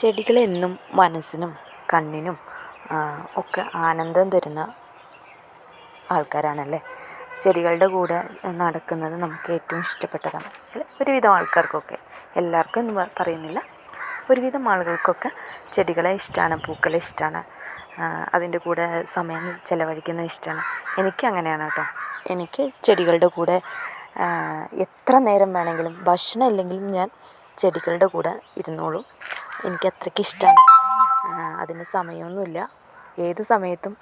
ചെടികളെന്നും മനസ്സിനും കണ്ണിനും ഒക്കെ ആനന്ദം തരുന്ന ആൾക്കാരാണല്ലേ? ചെടികളുടെ കൂടെ നടക്കുന്നത് നമുക്ക് ഏറ്റവും ഇഷ്ടപ്പെട്ടതാണ്. ഒരുവിധം ആൾക്കാർക്കൊക്കെ. എല്ലാവർക്കും എന്ന് പറയുന്നില്ല. ഒരുവിധം ആളുകൾക്കൊക്കെ ചെടികളെ ഇഷ്ടമാണ് പൂക്കളെ ഇഷ്ടമാണ് അതിന്റെ കൂടെ സമയം ചിലവഴിക്കുന്നത് ഇഷ്ടമാണ് എനിക്ക് അങ്ങനെയാണ് കേട്ടോ. എനിക്ക് ചെടികളുടെ കൂടെ എത്ര നേരം വേണമെങ്കിലും ഭക്ഷണം ഇല്ലെങ്കിലും ഞാൻ ചെടികളുടെ കൂടെ ഇരുന്നോളും. എനിക്ക് അത്രയ്ക്ക് ഇഷ്ടമാണ് അതിന് സമയമൊന്നുമില്ല. ഏത് സമയത്തും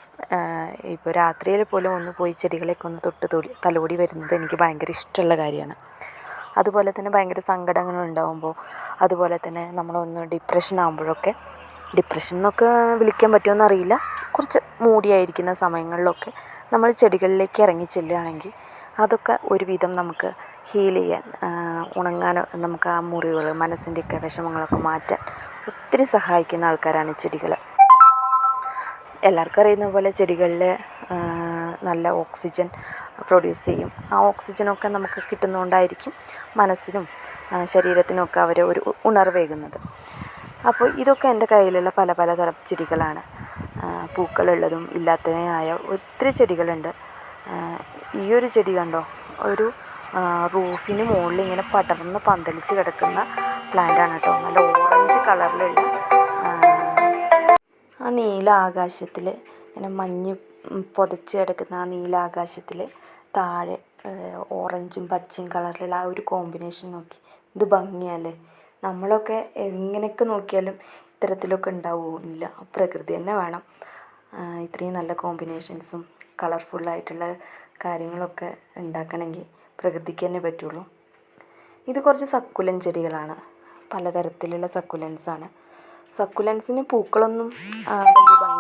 ഇപ്പോൾ രാത്രിയിൽ പോലും ഒന്ന് പോയി ചെടികളെയൊക്കെ ഒന്ന് തൊട്ട് തൊടി തലോടി വരുന്നത് എനിക്ക് ഭയങ്കര ഇഷ്ടമുള്ള കാര്യമാണ്. അതുപോലെ തന്നെ ഭയങ്കര സങ്കടങ്ങൾ ഉണ്ടാകുമ്പോൾ അതുപോലെ തന്നെ നമ്മളൊന്ന് ഡിപ്രഷൻ ആകുമ്പോഴൊക്കെ ഡിപ്രഷൻ എന്നൊക്കെ വിളിക്കാൻ പറ്റുമോ അറിയില്ല. കുറച്ച് മൂടിയായിരിക്കുന്ന സമയങ്ങളിലൊക്കെ നമ്മൾ ചെടികളിലേക്ക് ഇറങ്ങി ചെല്ലുകയാണെങ്കിൽ അതൊക്കെ ഒരുവിധം നമുക്ക് ഹീൽ ചെയ്യാൻ ഉണങ്ങാനോ നമുക്ക് ആ മുറിവുകൾ മനസ്സിന്റെയൊക്കെ വിഷമങ്ങളൊക്കെ മാറ്റാൻ ഒത്തിരി സഹായിക്കുന്ന ആൾക്കാരാണ് ചെടികൾ എല്ലാവർക്കും അറിയുന്ന പോലെ ചെടികളിൽ നല്ല ഓക്സിജൻ പ്രൊഡ്യൂസ് ചെയ്യും. ആ ഓക്സിജനൊക്കെ നമുക്ക് കിട്ടുന്നതുകൊണ്ടായിരിക്കും മനസ്സിനും ശരീരത്തിനുമൊക്കെ അവർ ഒരു ഉണർവേകുന്നത്. അപ്പോൾ ഇതൊക്കെ എന്റെ കയ്യിലുള്ള പല പല തരം ചെടികളാണ്. പൂക്കളുള്ളതും ഇല്ലാത്തതുമായ ഒത്തിരി ചെടികളുണ്ട്. ഈ ഒരു ചെടി കണ്ടോ? ഒരു റൂഫിന് മുകളിൽ ഇങ്ങനെ പടർന്ന് പന്തലിച്ച് കിടക്കുന്ന പ്ലാന്റാണ് കേട്ടോ. നല്ല ഓറഞ്ച് കളറിലുള്ള ആ നീല ആകാശത്തിൽ ഇങ്ങനെ മഞ്ഞ് പുതച്ച് കിടക്കുന്ന ആ നീല ആകാശത്തിൽ താഴെ ഓറഞ്ചും പച്ചയും കളറിലുള്ള ആ ഒരു കോമ്പിനേഷൻ നോക്കി. ഇത് ഭംഗിയല്ലേ. നമ്മളൊക്കെ എങ്ങനെയൊക്കെ നോക്കിയാലും ഇത്തരത്തിലൊക്കെ ഉണ്ടാവില്ല പ്രകൃതി തന്നെ വേണം. ഇത്രയും നല്ല കോമ്പിനേഷൻസും കളർഫുള്ളായിട്ടുള്ള കാര്യങ്ങളൊക്കെ ഉണ്ടാക്കണമെങ്കിൽ പ്രകൃതിക്ക് തന്നെ പറ്റുള്ളൂ. ഇത് കുറച്ച് സക്കുലൻ ചെടികളാണ്. പലതരത്തിലുള്ള സക്കുലൻസാണ് സക്കുലൻസിന് പൂക്കളൊന്നും വലിയ ഭംഗി